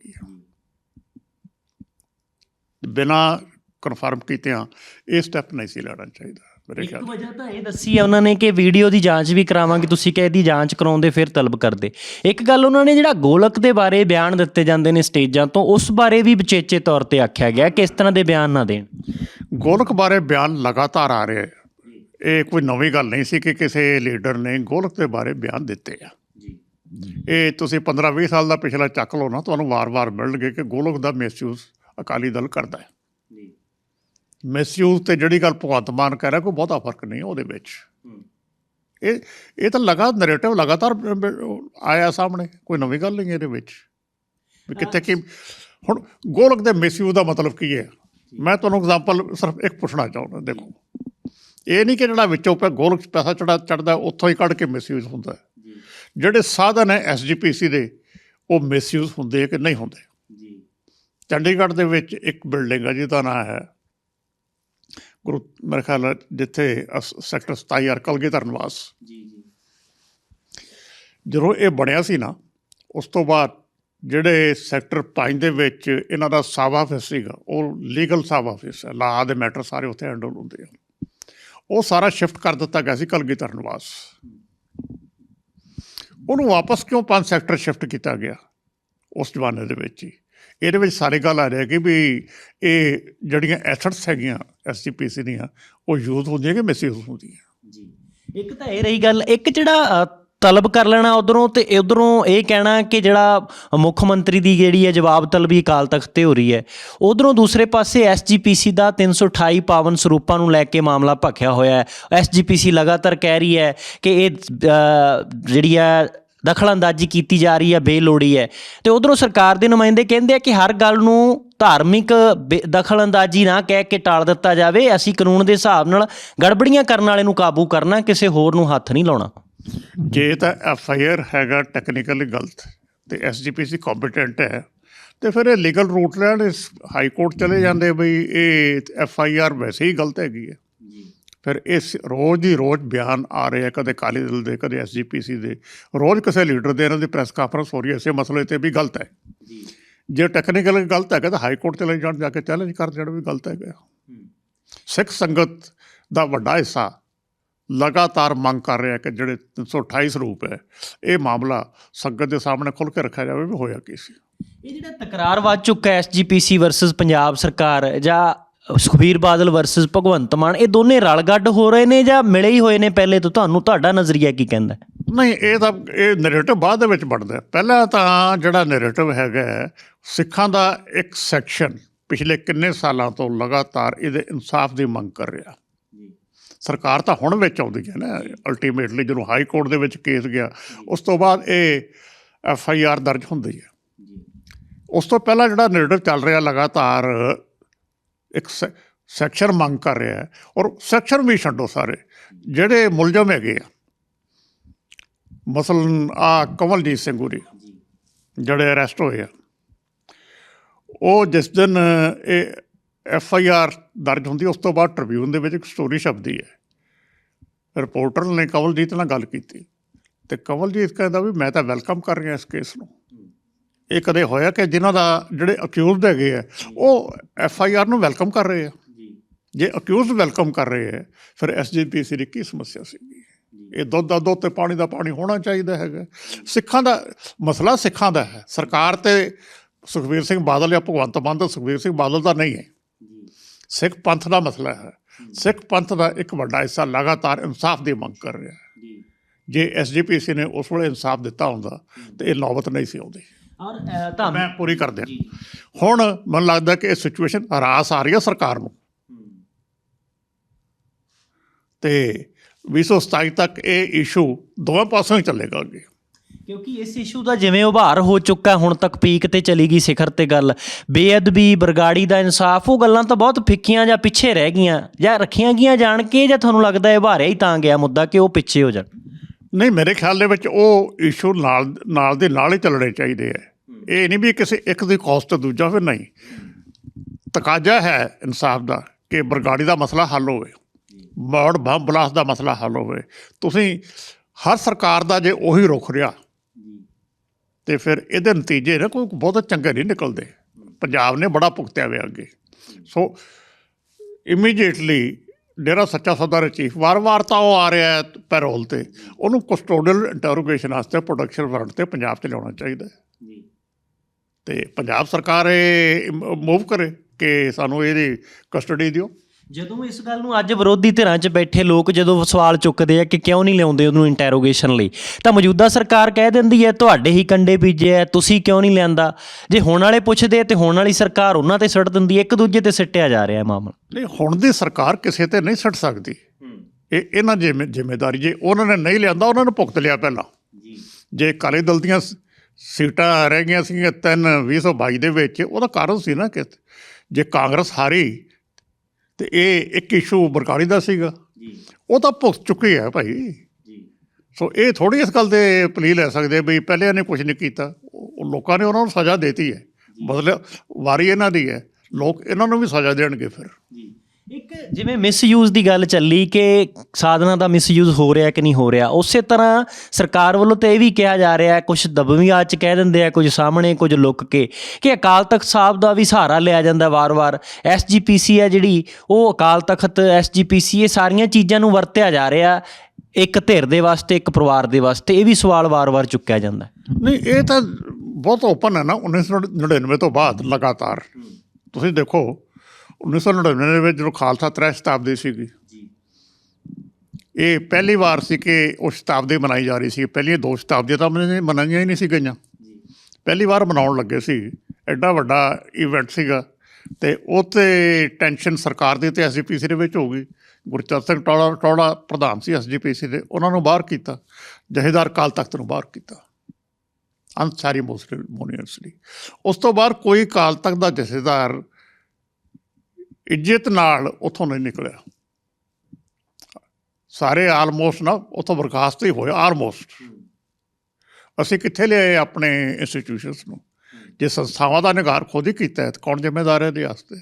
ਬਿਨਾ ਕਨਫਰਮ ਕੀਤਿਆਂ ਇਹ ਸਟੈਪ ਨਹੀਂ ਸੀ ਲੈਣਾ ਚਾਹੀਦਾ। ਮੇਰੇ ਇੱਕ ਖਿਆਲ ਵਜ੍ਹਾ ਤਾਂ ਇਹ ਦੱਸੀ ਹੈ ਉਹਨਾਂ ਨੇ ਕਿ ਵੀਡੀਓ ਦੀ ਜਾਂਚ ਵੀ ਕਰਾਵਾਂਗੇ ਤੁਸੀਂ ਕਿ ਇਹਦੀ ਜਾਂਚ ਕਰਾਉਂਦੇ ਫਿਰ ਤਲਬ ਕਰਦੇ। ਇੱਕ ਗੱਲ ਉਹਨਾਂ ਨੇ ਜਿਹੜਾ ਗੋਲਕ ਦੇ ਬਾਰੇ ਬਿਆਨ ਦਿੱਤੇ ਜਾਂਦੇ ਨੇ ਸਟੇਜਾਂ ਤੋਂ ਉਸ ਬਾਰੇ ਵੀ ਵਿਚੇਚੇ ਤੌਰ ਤੇ ਆਖਿਆ ਗਿਆ ਕਿ ਇਸ ਤਰ੍ਹਾਂ ਦੇ ਬਿਆਨ ਨਾ ਦੇਣ। ਗੋਲਕ ਬਾਰੇ ਬਿਆਨ ਲਗਾਤਾਰ ਆ ਰਹੇ। ਇਹ ਕੋਈ ਨਵੀਂ ਗੱਲ ਨਹੀਂ ਸੀ ਕਿ ਕਿਸੇ ਲੀਡਰ ਨੇ ਗੋਲਕ ਦੇ ਬਾਰੇ ਬਿਆਨ ਦਿੱਤੇ ਆ। ਇਹ ਤੁਸੀਂ 15-20 ਸਾਲ ਦਾ ਪਿਛਲਾ ਚੱਕ ਲਓ ਨਾ ਤੁਹਾਨੂੰ ਵਾਰ-ਵਾਰ ਮਿਲਣਗੇ ਕਿ ਗੋਲਕ ਦਾ ਮਿਸਯੂਜ਼ ਅਕਾਲੀ ਦਲ ਕਰਦਾ ਹੈ। ਮਿਸਯੂਜ਼ ਤੇ ਜਿਹੜੀ ਗੱਲ ਭਗਵੰਤ ਮਾਨ ਕਹਿ ਰਿਹਾ ਕੋਈ ਬਹੁਤਾ ਫ਼ਰਕ ਨਹੀਂ ਉਹਦੇ ਵਿੱਚ। ਇਹ ਇਹ ਤਾਂ ਲਗਾ ਨੈਰੇਟਿਵ ਲਗਾਤਾਰ ਆਇਆ ਸਾਹਮਣੇ ਕੋਈ ਨਵੀਂ ਗੱਲ ਨਹੀਂ ਇਹਦੇ ਵਿੱਚ। ਵੀ ਕਿੱਥੇ ਕੀ ਹੁਣ ਗੋਲਕ ਦੇ ਮਿਸਯੂਜ਼ ਦਾ ਮਤਲਬ ਕੀ ਹੈ? ਮੈਂ ਤੁਹਾਨੂੰ ਐਗਜ਼ਾਮਪਲ ਸਿਰਫ ਇੱਕ ਪੁੱਛਣਾ ਚਾਹੁੰਦਾ ਦੇਖੋ। ਇਹ ਨਹੀਂ ਕਿ ਜਿਹੜਾ ਵਿੱਚੋਂ ਪੈ ਗੋਲਕ 'ਚ ਪੈਸਾ ਚੜਾ ਚੜਦਾ ਉੱਥੋਂ ਹੀ ਕੱਢ ਕੇ ਮਿਸਯੂਜ਼ ਹੁੰਦਾ। ਜਿਹੜੇ ਸਾਧਨ ਹੈ ਐਸਜੀਪੀਸੀ ਦੇ ਉਹ ਮਿਸਯੂਜ਼ ਹੁੰਦੇ ਕਿ ਨਹੀਂ ਹੁੰਦੇ? ਜੀ। ਚੰਡੀਗੜ੍ਹ ਦੇ ਵਿੱਚ ਇੱਕ ਬਿਲਡਿੰਗ ਹੈ ਜਿਹਦਾ ਨਾਮ ਹੈ ਗੁਰੂ ਮੇਰੇ ਖਿਆਲ ਹੈ ਜਿੱਥੇ ਸੈਕਟਰ 27 ਅਰਕਲਗੀਧਰ ਨਿਵਾਸ ਜੀ ਜੀ। ਜਦੋਂ ਇਹ ਬਣਿਆ ਸੀ ਨਾ ਉਸ ਤੋਂ ਬਾਅਦ ਜਿਹੜੇ ਸੈਕਟਰ 5 ਦੇ ਵਿੱਚ ਇਹਨਾਂ ਦਾ ਸਾਬ ਆਫਿਸ ਸੀਗਾ ਉਹ ਲੀਗਲ ਸਾਬ ਆਫਿਸ ਹੈ ਲਾ ਦੇ ਮੈਟਰ ਸਾਰੇ ਉੱਥੇ ਹੈਂਡਲ ਹੁੰਦੇ ਆ। ਉਹ ਸਾਰਾ ਸ਼ਿਫਟ ਕਰ ਦਿੱਤਾ ਗਿਆ ਸੀ ਕਲਗੀਧਰ ਨਿਵਾਸ ਉਹਨੂੰ ਵਾਪਸ ਕਿਉਂ ਪੰਜ ਸੈਕਟਰ ਸ਼ਿਫਟ ਕੀਤਾ ਗਿਆ ਉਸ ਜ਼ਮਾਨੇ ਦੇ ਵਿੱਚ ਹੀ? ਇਹਦੇ ਵਿੱਚ ਸਾਰੇ ਗੱਲ ਆ ਰਹੀ ਕਿ ਵੀ ਇਹ ਜਿਹੜੀਆਂ ਐਸੈਟਸ ਹੈਗੀਆਂ ਐਸਜੀਪੀਸੀ ਦੀਆਂ, ਉਹ ਯੂਜ਼ ਹੁੰਦੀਆਂ ਕਿ ਮਿਸਯੂਜ਼ ਹੁੰਦੀਆਂ? ਜੀ। ਇੱਕ ਤਾਂ ਇਹ ਰਹੀ ਗੱਲ, ਇੱਕ ਜਿਹੜਾ ਤਲਬ ਕਰ ਲੈਣਾ ਉਧਰੋਂ ਤੇ ਉਧਰੋਂ ਇਹ ਕਹਿਣਾ ਕਿ ਜਿਹੜਾ ਮੁੱਖ ਮੰਤਰੀ ਦੀ ਜਿਹੜੀ ਹੈ ਜਵਾਬ ਤਲਬੀ ਅਕਾਲ ਤਖਤ ਤੇ ਹੋ ਰਹੀ ਹੈ। ਉਧਰੋਂ ਦੂਸਰੇ ਪਾਸੇ ਐਸਜੀਪੀਸੀ ਦਾ 328 ਪਾਵਨ ਸਰੂਪਾਂ ਨੂੰ ਲੈ ਕੇ ਮਾਮਲਾ ਭਖਿਆ ਹੋਇਆ ਹੈ। ਐਸਜੀਪੀਸੀ ਲਗਾਤਾਰ ਕਹਿ ਰਹੀ ਹੈ ਕਿ ਇਹ ਜਿਹੜੀ ਹੈ ਦਖਲਅੰਦਾਜ਼ੀ ਕੀਤੀ ਜਾ ਰਹੀ ਹੈ, ਬੇਲੋੜੀ ਹੈ। ਤੇ ਉਧਰੋਂ ਸਰਕਾਰ ਦੇ ਨੁਮਾਇੰਦੇ ਕਹਿੰਦੇ ਆ ਕਿ ਹਰ ਗੱਲ ਨੂੰ ਧਾਰਮਿਕ ਬੇ- ਦਖਲਅੰਦਾਜ਼ੀ ਨਾ ਕਹਿ ਕੇ ਟਾਲ ਦਿੱਤਾ ਜਾਵੇ। ਅਸੀਂ ਕਾਨੂੰਨ ਦੇ ਹਿਸਾਬ ਨਾਲ ਗੜਬੜੀਆਂ ਕਰਨ ਵਾਲੇ ਨੂੰ ਕਾਬੂ ਕਰਨਾ, ਕਿਸੇ ਹੋਰ ਨੂੰ ਹੱਥ ਨਹੀਂ ਲਾਉਣਾ। ਜੇ ਤਾਂ ਐਫ ਆਈ ਆਰ ਹੈਗਾ ਟੈਕਨੀਕਲੀ ਗਲਤ ਤੇ ਐਸ ਜੀ ਪੀ ਸੀ ਕੰਪੀਟੈਂਟ ਹੈ, ਤੇ ਫਿਰ ਇਹ ਲੀਗਲ ਰੂਟ ਲੈਣ ਇਸ ਹਾਈ ਕੋਰਟ ਚਲੇ ਜਾਂਦੇ ਬਈ ਇਹ ਐਫ ਆਈ ਆਰ ਵੈਸੇ ਹੀ ਗਲਤ ਹੈਗੀ ਹੈ। ਫਿਰ ਇਸ ਰੋਜ਼ ਦੀ ਰੋਜ਼ ਬਿਆਨ ਆ ਰਹੇ ਆ ਕਦੇ ਕਾਲੀ ਦਲ ਦੇ ਕਦੇ ਐਸਜੀਪੀਸੀ ਦੇ। ਰੋਜ਼ ਕਿਸੇ ਲੀਡਰ ਦੇ ਇਹਨਾਂ ਦੀ ਪ੍ਰੈਸ ਕਾਨਫਰੰਸ ਹੋ ਰਹੀ ਹੈ ਇਸੇ ਮਸਲੇ ਤੇ ਵੀ ਗਲਤ ਹੈ। ਜੇ। ਟੈਕਨੀਕਲ ਗਲਤ ਹੈਗਾ ਤਾਂ ਹਾਈ ਕੋਰਟ ਚਲੇ ਜਾਣ ਜਾ ਕੇ ਚੈਲੰਜ ਕਰ ਦੇਣ ਵੀ ਗਲਤ ਹੈਗਾ। ਸਿੱਖ ਸੰਗਤ ਦਾ ਵੱਡਾ ਹਿੱਸਾ ਲਗਾਤਾਰ ਮੰਗ ਕਰ ਰਿਹਾ ਕਿ ਜਿਹੜੇ 328 ਸਰੂਪ ਹੈ ਇਹ ਮਾਮਲਾ ਸੰਗਤ ਦੇ ਸਾਹਮਣੇ ਖੁੱਲ੍ਹ ਕੇ ਰੱਖਿਆ ਜਾਵੇ ਵੀ ਹੋਇਆ ਕੀ ਸੀ। ਇਹ ਜਿਹੜਾ ਤਕਰਾਰ ਵੱਜ ਚੁੱਕਾ ਐਸਜੀਪੀਸੀ ਵਰਸਸ ਪੰਜਾਬ ਸਰਕਾਰ ਜਾਂ ਸੁਖਬੀਰ ਬਾਦਲ ਵਰਸਸ ਭਗਵੰਤ ਮਾਨ ਇਹ ਦੋਨੇ ਰਲਗੱਡ ਹੋ ਰਹੇ ਨੇ ਜਾਂ ਮਿਲੇ ਹੀ ਹੋਏ ਨੇ ਪਹਿਲੇ ਤੋਂ? ਤੁਹਾਨੂੰ ਤੁਹਾਡਾ ਨਜ਼ਰੀਆ ਕੀ ਕਹਿੰਦਾ? ਨਹੀਂ ਇਹ ਤਾਂ ਇਹ ਨੈਰੇਟਿਵ ਬਾਅਦ ਦੇ ਵਿੱਚ ਬਣਦਾ। ਪਹਿਲਾਂ ਤਾਂ ਜਿਹੜਾ ਨੈਰੇਟਿਵ ਹੈਗਾ ਸਿੱਖਾਂ ਦਾ ਇੱਕ ਸੈਕਸ਼ਨ ਪਿਛਲੇ ਕਿੰਨੇ ਸਾਲਾਂ ਤੋਂ ਲਗਾਤਾਰ ਇਹਦੇ ਇਨਸਾਫ ਦੀ ਮੰਗ ਕਰ ਰਿਹਾ। ਸਰਕਾਰ ਤਾਂ ਹੁਣ ਵਿੱਚ ਆਉਂਦੀ ਹੈ ਨਾ ਅਲਟੀਮੇਟਲੀ ਜਦੋਂ ਹਾਈ ਕੋਰਟ ਦੇ ਵਿੱਚ ਕੇਸ ਗਿਆ ਉਸ ਤੋਂ ਬਾਅਦ ਇਹ ਐਫ ਆਈ ਆਰ ਦਰਜ ਹੁੰਦੀ ਹੈ। ਉਸ ਤੋਂ ਪਹਿਲਾਂ ਜਿਹੜਾ ਨੈਰੇਟਿਵ ਚੱਲ ਰਿਹਾ ਲਗਾਤਾਰ ਇੱਕ ਸੈ- ਸੈਕਸ਼ਨ ਮੰਗ ਕਰ ਰਿਹਾ ਹੈ ਔਰ ਸੈਕਸ਼ਨ ਵੀ ਛੱਡੋ ਸਾਰੇ, ਜਿਹੜੇ ਮੁਲਜ਼ਮ ਹੈਗੇ ਆ। ਮਸਲਨ ਆ ਕਮਲਜੀਤ ਸਿੰਘ ਗੁਰੀ ਜਿਹੜੇ ਅਰੈਸਟ ਹੋਏ ਆ। ਉਹ ਜਿਸ ਦਿਨ ਇਹ ਐਫ ਆਈ ਆਰ ਦਰਜ ਹੁੰਦੀ, ਉਸ ਤੋਂ ਬਾਅਦ ਟ੍ਰਿਬਿਊਨ ਦੇ ਵਿੱਚ ਇੱਕ ਸਟੋਰੀ ਛਪਦੀ ਹੈ। ਰਿਪੋਰਟਰ ਨੇ ਕਮਲਜੀਤ ਨਾਲ ਗੱਲ ਕੀਤੀ। ਤੇ ਕਮਲਜੀਤ ਕਹਿੰਦਾ ਵੀ ਮੈਂ ਤਾਂ ਵੈਲਕਮ ਕਰ ਰਿਹਾ ਇਸ ਕੇਸ ਨੂੰ। ਇਹ ਕਦੇ ਹੋਇਆ ਕਿ ਜਿਨ੍ਹਾਂ ਦਾ ਜਿਹੜੇ ਅਕਿਊਜ਼ਡ ਹੈਗੇ ਆ ਉਹ ਐਫ ਆਈ ਆਰ ਨੂੰ ਵੈਲਕਮ ਕਰ ਰਹੇ ਆ? ਜੇ। ਅਕਿਊਜ਼ਡ ਵੈਲਕਮ ਕਰ ਰਹੇ ਹੈ ਫਿਰ ਐਸਜੀਪੀਸੀ ਦੀ ਕੀ ਸਮੱਸਿਆ ਸੀਗੀ? ਇਹ ਦੁੱਧ ਦਾ ਦੁੱਧ ਤੇ ਪਾਣੀ ਦਾ ਪਾਣੀ ਹੋਣਾ ਚਾਹੀਦਾ ਹੈਗਾ। ਸਿੱਖਾਂ ਦਾ ਮਸਲਾ ਸਿੱਖਾਂ ਦਾ ਹੈ। ਸਰਕਾਰ ਤੇ ਸੁਖਬੀਰ ਸਿੰਘ ਬਾਦਲ ਜਾਂ ਭਗਵੰਤ ਮਾਨ ਤਾਂ ਸੁਖਬੀਰ ਸਿੰਘ ਬਾਦਲ ਦਾ ਨਹੀਂ ਹੈ। ਸਿੱਖ ਪੰਥ ਦਾ ਮਸਲਾ ਹੈ। ਸਿੱਖ ਪੰਥ ਦਾ ਇੱਕ ਵੱਡਾ ਹਿੱਸਾ ਲਗਾਤਾਰ ਇਨਸਾਫ ਦੀ ਮੰਗ ਕਰ ਰਿਹਾ ਹੈ। ਜੇ। ਐਸਜੀਪੀਸੀ ਨੇ ਉਸ ਵੇਲੇ ਇਨਸਾਫ ਦਿੱਤਾ ਹੁੰਦਾ ਤੇ ਇਹ ਨੌਬਤ ਨਹੀਂ ਸੀ ਆਉਂਦੀ। ਔਰ ਤੁਹਾਨੂੰ ਮੈਂ ਪੂਰੀ ਕਰ ਦਿਆਂ। ਹੁਣ ਮੈਨੂੰ ਲੱਗਦਾ ਕਿ ਇਹ ਸਿਚੁਏਸ਼ਨ ਹਰਾਸ ਆ ਰਹੀ ਹੈ ਸਰਕਾਰ ਨੂੰ। ਤੇ 2027 ਤੱਕ ਇਹ ਇਸ਼ੂ ਦੋਵਾਂ ਪਾਸਿਓਂ ਹੀ ਚੱਲੇਗਾ ਅੱਗੇ। ਕਿਉਂਕਿ ਇਸ ਇਸ਼ੂ ਦਾ ਜਿਵੇਂ ਉਭਾਰ ਹੋ ਚੁੱਕਾ ਹੁਣ ਤੱਕ ਪੀਕ ਤੇ ਚਲੀ ਗਈ ਸਿਖਰ ਤੇ ਗੱਲ। ਬੇਅਦਬੀ ਬਰਗਾੜੀ ਦਾ ਇਨਸਾਫ ਉਹ ਗੱਲਾਂ ਤਾਂ ਬਹੁਤ ਫਿੱਕੀਆਂ ਜਾਂ ਪਿੱਛੇ ਰਹਿ ਗਈਆਂ ਜਾਂ ਰੱਖੀਆਂ ਗਈਆਂ ਜਾਣ ਕੇ ਜਾਂ ਤੁਹਾਨੂੰ ਲੱਗਦਾ ਇਹ ਉਭਾਰਿਆ ਹੀ ਤਾਂ ਗਿਆ ਮੁੱਦਾ ਕਿ ਉਹ ਪਿੱਛੇ ਹੋ ਜਾਣ? ਨਹੀਂ ਮੇਰੇ ਖਿਆਲ ਦੇ ਵਿੱਚ ਉਹ ਇਸ਼ੂ ਨਾਲ ਨਾਲ ਦੇ ਨਾਲ ਹੀ ਚੱਲਣੇ ਚਾਹੀਦੇ ਆ ਇਹ ਨਹੀਂ ਵੀ ਕਿਸੇ ਇੱਕ ਦੀ ਕੋਸਟ ਦੂਜਾ ਫਿਰ ਨਹੀਂ। ਤਕਾਜ਼ਾ ਹੈ ਇਨਸਾਫ ਦਾ ਕਿ ਬਰਗਾੜੀ ਦਾ ਮਸਲਾ ਹੱਲ ਹੋਵੇ। ਮੌੜ ਬੰਬ ਬਲਾਸਟ ਦਾ ਮਸਲਾ ਹੱਲ ਹੋਵੇ। ਤੁਸੀਂ ਹਰ ਸਰਕਾਰ ਦਾ ਜੇ ਉਹੀ ਰੁਖ ਰਿਹਾ, ਤੇ ਫਿਰ ਇਹਦੇ ਨਤੀਜੇ ਨਾ ਕੋਈ ਬਹੁਤ ਚੰਗੇ ਨਹੀਂ ਨਿਕਲਦੇ। ਪੰਜਾਬ ਨੇ ਬੜਾ ਭੁਗਤਿਆ ਹੋਇਆ ਅੱਗੇ। ਸੋ ਇਮੀਡੀਏਟਲੀ ਡੇਰਾ ਸੱਚਾ ਸੌਦਾ ਚੀਫ ਵਾਰ-ਵਾਰ ਤਾਂ ਉਹ ਆ ਰਿਹਾ ਹੈ ਪੈਰੋਲ ਤੇ। ਉਹਨੂੰ ਕਸਟੋਡੀਅਲ ਇੰਟਰੋਗੇਸ਼ਨ ਵਾਸਤੇ ਪ੍ਰੋਡਕਸ਼ਨ ਵਾਰੰਟ ਤੇ ਪੰਜਾਬ 'ਚ ਲਿਆਉਣਾ ਚਾਹੀਦਾ ਤੇ ਪੰਜਾਬ ਸਰਕਾਰ ਇਹ ਮੂਵ ਕਰੇ ਕਿ ਸਾਨੂੰ ਇਹਦੀ ਕਸਟਡੀ ਦਿਓ। ਜਦੋਂ ਇਸ ਗੱਲ ਨੂੰ ਅੱਜ ਵਿਰੋਧੀ ਧਿਰਾਂ 'ਚ ਬੈਠੇ ਲੋਕ ਜਦੋਂ ਸਵਾਲ ਚੁੱਕਦੇ ਆ ਕਿ ਕਿਉਂ ਨਹੀਂ ਲਿਆਉਂਦੇ ਉਹਨੂੰ ਇੰਟਰੋਗੇਸ਼ਨ ਲਈ ਤਾਂ ਮੌਜੂਦਾ ਸਰਕਾਰ ਕਹਿ ਦਿੰਦੀ ਹੈ ਤੁਹਾਡੇ ਹੀ ਕੰਡੇ ਬੀਜੇ ਐ ਤੁਸੀਂ ਕਿਉਂ ਨਹੀਂ ਲਿਆਂਦਾ? ਜੇ ਹੁਣ ਵਾਲੇ ਪੁੱਛਦੇ ਆ ਤੇ ਹੁਣ ਵਾਲੀ ਸਰਕਾਰ ਉਹਨਾਂ ਤੇ ਸਿੱਟ ਦਿੰਦੀ ਹੈ ਇੱਕ ਦੂਜੇ ਤੇ ਸਿੱਟਿਆ ਜਾ ਰਿਹਾ ਹੈ ਮਾਮਲਾ। ਨਹੀਂ ਹੁਣ ਦੀ ਸਰਕਾਰ ਕਿਸੇ ਤੇ ਨਹੀਂ ਛੱਡ ਸਕਦੀ। ਇਹ ਇਹਨਾਂ ਜਿੰਮੇ ਜ਼ਿੰਮੇਦਾਰੀ ਜੇ ਉਹਨਾਂ ਨੇ ਨਹੀਂ ਲਿਆਂਦਾ ਉਹਨਾਂ ਨੂੰ ਭੁਗਤ ਲਿਆ ਪਹਿਲਾਂ। ਜੇ। ਅਕਾਲੀ ਦਲ ਦੀਆਂ ਸੀਟਾਂ ਰਹਿ ਗਈਆਂ ਸੀਗੀਆਂ ਤਿੰਨ 2022 ਦੇ ਵਿੱਚ ਉਹਦਾ ਕਾਰਨ ਸੀ ਨਾ ਕਿ ਜੇ ਕਾਂਗਰਸ ਹਾਰੀ ਤੇ ਇਹ ਇੱਕ ਇਸ਼ੂ ਬਰਕਾਰੀ ਦਾ ਸੀਗਾ। ਉਹ ਤਾਂ ਭੁਗਤ ਚੁੱਕੇ ਆ ਭਾਈ। ਸੋ ਇਹ ਥੋੜੀ ਇਸ ਗੱਲ ਦੇ ਪਲੀ ਲੈ ਸਕਦੇ ਵੀ ਪਹਿਲੇ ਇਹਨੇ ਕੁਝ ਨਹੀਂ ਕੀਤਾ। ਉਹ ਲੋਕਾਂ ਨੇ ਉਹਨਾਂ ਨੂੰ ਸਜ਼ਾ ਦੇਤੀ ਹੈ। ਮਤਲਬ ਵਾਰੀ ਇਹਨਾਂ ਦੀ ਹੈ। ਲੋਕ ਇਹਨਾਂ ਨੂੰ ਵੀ ਸਜ਼ਾ ਦੇਣਗੇ ਫਿਰ। ਜਿਵੇਂ ਮਿਸਯੂਜ਼ ਦੀ ਗੱਲ ਚੱਲੀ ਕਿ ਸਾਧਨਾਂ ਦਾ ਮਿਸਯੂਜ਼ ਹੋ ਰਿਹਾ ਕਿ ਨਹੀਂ ਹੋ ਰਿਹਾ, ਉਸੇ ਤਰ੍ਹਾਂ ਸਰਕਾਰ ਵੱਲੋਂ ਤੇ ਇਹ ਵੀ ਕਿਹਾ ਜਾ ਰਿਹਾ ਹੈ ਕੁਝ ਦਬਵੀਂ ਚ ਕਹਿ ਦਿੰਦੇ ਆ, ਕੁਝ ਸਾਹਮਣੇ, ਕੁਝ ਲੁੱਕ ਕੇ, ਕਿ ਅਕਾਲ ਤਖਤ ਸਾਹਿਬ ਦਾ ਵੀ ਸਹਾਰਾ ਲਿਆ ਜਾਂਦਾ ਵਾਰ-ਵਾਰ। ਐਸਜੀਪੀਸੀ ਹੈ ਜਿਹੜੀ, ਉਹ ਅਕਾਲ ਤਖਤ ਐਸਜੀਪੀਸੀ ਇਹ ਸਾਰੀਆਂ ਚੀਜ਼ਾਂ ਨੂੰ ਵਰਤਿਆ ਜਾ ਰਿਹਾ, ਇੱਕ ਧਿਰ ਦੇ ਵਾਸਤੇ, ਇੱਕ ਪਰਿਵਾਰ ਦੇ ਵਾਸਤੇ, ਇਹ ਵੀ ਸਵਾਲ ਵਾਰ-ਵਾਰ ਚੁੱਕਿਆ ਜਾਂਦਾ। ਨਹੀਂ, ਇਹ ਤਾਂ ਬਹੁਤ ਓਪਨ ਹੈ ਨਾ 1999 ਤੋਂ ਬਾਅਦ ਲਗਾਤਾਰ। ਤੁਸੀਂ ਦੇਖੋ 1999 ਦੇ ਵਿੱਚ ਜਦੋਂ ਖਾਲਸਾ ਤ੍ਰੈ ਸ਼ਤਾਬਦੀ ਸੀਗੀ। ਇਹ ਪਹਿਲੀ ਵਾਰ ਸੀ ਕਿ ਉਹ ਸ਼ਤਾਬਦੀ ਮਨਾਈ ਜਾ ਰਹੀ ਸੀ। ਪਹਿਲੀਆਂ ਦੋ ਸ਼ਤਾਬਦੀਆਂ ਤਾਂ ਮਨਾਈਆਂ ਮਨਾਈਆਂ ਹੀ ਨਹੀਂ ਸੀ ਗਈਆਂ। ਪਹਿਲੀ ਵਾਰ ਮਨਾਉਣ ਲੱਗੇ ਸੀ। ਐਡਾ ਵੱਡਾ ਇਵੈਂਟ ਸੀਗਾ। ਤੇ ਉਹ ਤੇ ਟੈਨਸ਼ਨ ਸਰਕਾਰ ਦੀ ਤੇ ਐਸਜੀਪੀਸੀ ਦੇ ਵਿੱਚ ਹੋ ਗਈ। ਗੁਰਚਰਨ ਸਿੰਘ ਟੋੜਾ ਟੋੜਾ ਪ੍ਰਧਾਨ ਸੀ ਐਸਜੀਪੀਸੀ ਦੇ। ਉਹਨਾਂ ਨੂੰ ਬਾਹਰ ਕੀਤਾ। ਜਹੇਦਾਰ ਕਾਲ ਤਖਤ ਨੂੰ ਬਾਹਰ ਕੀਤਾ। ਅਨਸਾਰੀ ਮੋਨੀਅਰਸ ਲਈ ਉਸ ਤੋਂ ਬਾਅਦ ਕੋਈ ਕਾਲ ਤਖਤ ਦਾ ਜਥੇਦਾਰ ਇੱਜ਼ਤ ਨਾਲ ਉੱਥੋਂ ਨਹੀਂ ਨਿਕਲਿਆ। ਸਾਰੇ ਆਲਮੋਸਟ ਨਾ ਉੱਥੋਂ ਬਰਖਾਸਤ ਹੀ ਹੋਏ ਆਲਮੋਸਟ ਅਸੀਂ ਕਿੱਥੇ ਲਿਆਏ ਆਪਣੇ ਇੰਸਟੀਟਿਊਸ਼ਨਸ ਨੂੰ? ਜੇ ਸੰਸਥਾਵਾਂ ਦਾ ਨਿਗਾਰ ਖੁਦ ਹੀ ਕੀਤਾ ਹੈ, ਤਾਂ ਕੌਣ ਜ਼ਿੰਮੇਦਾਰ ਹੈ ਇਹਦੇ ਵਾਸਤੇ?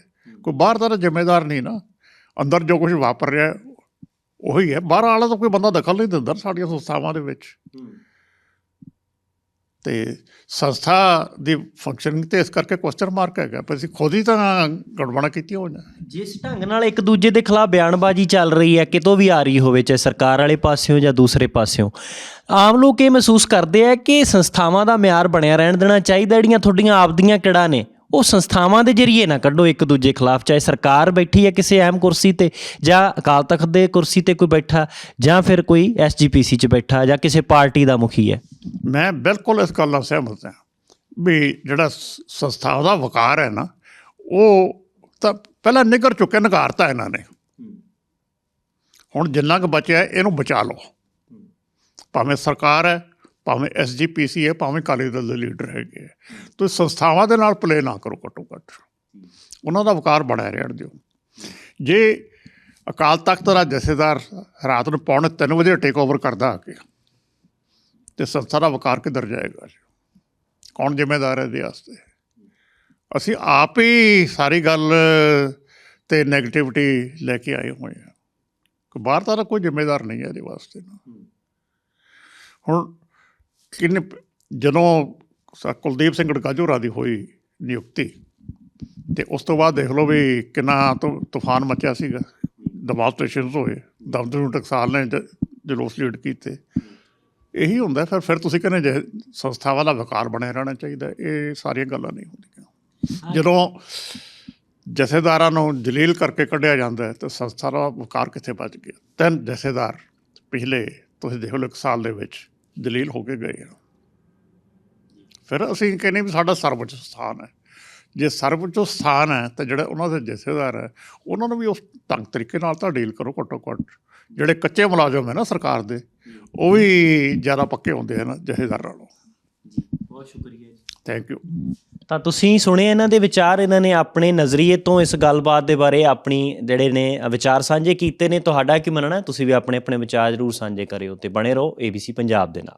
ਕੋਈ ਬਾਹਰ ਦਾ ਤਾਂ ਜ਼ਿੰਮੇਦਾਰ ਨਹੀਂ ਨਾ। ਅੰਦਰ ਜੋ ਕੁਝ ਵਾਪਰ ਰਿਹਾ, ਉਹੀ ਹੈ। ਬਾਹਰ ਵਾਲਾ ਤਾਂ ਕੋਈ ਬੰਦਾ ਦਖਲ ਨਹੀਂ ਦਿੰਦਾ ਸਾਡੀਆਂ ਸੰਸਥਾਵਾਂ ਦੇ ਵਿੱਚ। ਤੇ ਸੰਸਥਾ ਦੀ ਫੰਕਸ਼ਨਿੰਗ ਤੇ ਇਸ ਕਰਕੇ ਕੁਐਸਚਨ ਮਾਰਕ ਹੈਗਾ, ਪਰ ਅਸੀਂ ਖੁਦ ਹੀ ਤਾਂ ਗੜਬੜਾ ਕੀਤੀ ਹੋਈਆਂ ਜਿਸ ਢੰਗ ਨਾਲ ਇੱਕ ਦੂਜੇ ਦੇ ਖਿਲਾਫ ਬਿਆਨਬਾਜ਼ੀ ਚੱਲ ਰਹੀ ਹੈ, ਕਿਤੋਂ ਵੀ ਆ ਰਹੀ ਹੋਵੇ, ਚਾਹੇ ਸਰਕਾਰ ਵਾਲੇ ਪਾਸਿਓਂ ਜਾਂ ਦੂਸਰੇ ਪਾਸਿਓਂ, ਆਮ ਲੋਕ ਇਹ ਮਹਿਸੂਸ ਕਰਦੇ ਆ ਕਿ ਸੰਸਥਾਵਾਂ ਦਾ ਮਿਆਰ ਬਣਿਆ ਰਹਿਣ ਦੇਣਾ ਚਾਹੀਦਾ, ਜਿਹੜੀਆਂ ਤੁਹਾਡੀਆਂ ਆਪਦੀਆਂ ਕਿਹੜਾ ਨੇ। ਉਹ ਸੰਸਥਾਵਾਂ ਦੇ ਜ਼ਰੀਏ ਨਾ ਕੱਢੋ ਇੱਕ ਦੂਜੇ ਖਿਲਾਫ, ਚਾਹੇ ਸਰਕਾਰ ਬੈਠੀ ਹੈ ਕਿਸੇ ਅਹਿਮ ਕੁਰਸੀ ਤੇ, ਜਾਂ ਅਕਾਲ ਤਖਤ ਦੇ ਕੁਰਸੀ ਤੇ ਕੋਈ ਬੈਠਾ, ਜਾਂ ਫਿਰ ਕੋਈ ਐਸਜੀਪੀਸੀ 'ਚ ਬੈਠਾ, ਜਾਂ ਕਿਸੇ ਪਾਰਟੀ ਦਾ ਮੁਖੀ ਹੈ। ਮੈਂ ਬਿਲਕੁਲ ਇਸ ਗੱਲ ਨਾਲ ਸਹਿਮਤ ਹਾਂ ਵੀ ਜਿਹੜਾ ਸੰਸਥਾ ਦਾ ਵਕਾਰ ਹੈ ਨਾ, ਉਹ ਤਾਂ ਪਹਿਲਾਂ ਨਿਗਰ ਚੁੱਕੇ ਨਗਾਰਤਾ ਇਹਨਾਂ ਨੇ। ਹੁਣ ਜਿੰਨਾ ਕੁ ਬਚਿਆ, ਇਹਨੂੰ ਬਚਾ ਲਓ। ਭਾਵੇਂ ਸਰਕਾਰ ਹੈ ਭਾਵੇਂ ਐਸਜੀਪੀਸੀ ਹੈ ਭਾਵੇਂ ਅਕਾਲੀ ਦਲ ਦੇ ਲੀਡਰ ਹੈਗੇ। ਤੁਸੀਂ ਸੰਸਥਾਵਾਂ ਦੇ ਨਾਲ ਪਲੇ ਨਾ ਕਰੋ ਘੱਟੋ ਘੱਟ। ਉਹਨਾਂ ਦਾ ਵਕਾਰ ਬਣਿਆ ਰਹਿਣ ਦਿਓ। ਜੇ ਅਕਾਲ ਤਖਤ ਦਾ ਜਥੇਦਾਰ ਰਾਤ ਨੂੰ ਪੌਣੇ 3 ਵਜੇ ਟੇਕ ਓਵਰ ਕਰਦਾ ਆ ਕੇ ਤੇ ਸੰਸਥਾ ਦਾ ਵਕਾਰ ਕਿੱਧਰ ਜਾਏਗਾ? ਕੌਣ ਜ਼ਿੰਮੇਦਾਰ ਹੈ ਇਹਦੇ ਵਾਸਤੇ? ਅਸੀਂ ਆਪ ਹੀ ਸਾਰੀ ਗੱਲ ਤੇ 네ਗੇਟਿਵਿਟੀ ਲੈ ਕੇ ਆਏ ਹੋਏ ਆ ਕਿ ਬਾਹਰ ਤਾਂ ਕੋਈ ਜ਼ਿੰਮੇਦਾਰ ਨਹੀਂ ਹੈ ਇਹਦੇ ਵਾਸਤੇ। ਹੁਣ ਕਿੰਨੇ ਜਦੋਂ ਕੁਲਦੀਪ ਸਿੰਘ ਗੜਕਾਜੋਰਾ ਦੀ ਹੋਈ ਨਿਯੁਕਤੀ ਤੇ ਉਸ ਤੋਂ ਬਾਅਦ ਦੇਖ ਲਓ ਵੀ ਕਿੰਨਾ ਤੂਫਾਨ ਮਚਿਆ ਸੀਗਾ। ਡੈਮੋਨਸਟ੍ਰੇਸ਼ਨਸ ਹੋਏ। ਨੂੰ ਟਕਸਾਲ ਨੇ ਜਲੂਸ ਲੀਡ ਕੀਤੇ। ਇਹੀ ਹੁੰਦਾ ਫਿਰ ਫਿਰ ਤੁਸੀਂ ਕਹਿੰਦੇ ਜੇ ਸੰਸਥਾਵਾਂ ਦਾ ਵਕਾਰ ਬਣਿਆ ਰਹਿਣਾ ਚਾਹੀਦਾ ਇਹ ਸਾਰੀਆਂ ਗੱਲਾਂ ਨਹੀਂ ਹੁੰਦੀਆਂ। ਜਦੋਂ ਜਥੇਦਾਰਾਂ ਨੂੰ ਜਲੀਲ ਕਰਕੇ ਕੱਢਿਆ ਜਾਂਦਾ ਹੈ ਤਾਂ ਸੰਸਥਾ ਦਾ ਵਕਾਰ ਕਿੱਥੇ ਬਚ ਗਿਆ? ਤਿੰਨ ਜਥੇਦਾਰ ਪਿਛਲੇ ਤੁਸੀਂ ਦੇਖ ਲਓ ਇੱਕ ਸਾਲ ਦੇ ਵਿੱਚ ਦਲੀਲ ਹੋ ਕੇ ਗਏ ਆ ਫਿਰ ਅਸੀਂ ਕਹਿੰਦੇ ਵੀ ਸਾਡਾ ਸਰਵਉੱਚ ਸਥਾਨ ਹੈ। ਜੇ ਸਰਵਉੱਚ ਸਥਾਨ ਹੈ ਤਾਂ ਜਿਹੜੇ ਉਹਨਾਂ ਦੇ ਜਥੇਦਾਰ ਹੈ, ਉਹਨਾਂ ਨੂੰ ਵੀ ਉਸ ਢੰਗ ਤਰੀਕੇ ਨਾਲ ਤਾਂ ਡੀਲ ਕਰੋ ਘੱਟੋ ਘੱਟ ਜਿਹੜੇ ਕੱਚੇ ਮੁਲਾਜ਼ਮ ਹੈ ਨਾ ਸਰਕਾਰ ਦੇ, ਉਹ ਵੀ ਜ਼ਿਆਦਾ ਪੱਕੇ ਹੁੰਦੇ ਹਨ ਜਥੇਦਾਰਾਂ ਨਾਲੋਂ। ਬਹੁਤ ਸ਼ੁਕਰੀਆ ਜੀ। ਥੈਂਕ ਯੂ ਤਾਂ ਤੁਸੀਂ ਸੁਣੇ ਇਹਨਾਂ ਦੇ ਵਿਚਾਰ, ਇਹਨਾਂ ਨੇ ਆਪਣੇ ਨਜ਼ਰੀਏ ਤੋਂ ਇਸ ਗੱਲਬਾਤ ਦੇ ਬਾਰੇ ਆਪਣੀ ਜਿਹੜੇ ਨੇ ਵਿਚਾਰ ਸਾਂਝੇ ਕੀਤੇ ਨੇ, ਤੁਹਾਡਾ ਕੀ ਮੰਨਣਾ ਤੁਸੀਂ ਵੀ ਆਪਣੇ ਆਪਣੇ ਵਿਚਾਰ ਜ਼ਰੂਰ ਸਾਂਝੇ ਕਰਿਓ ਤੇ ਬਣੇ ਰਹੋ ABC ਪੰਜਾਬ ਦੇ ਨਾਲ।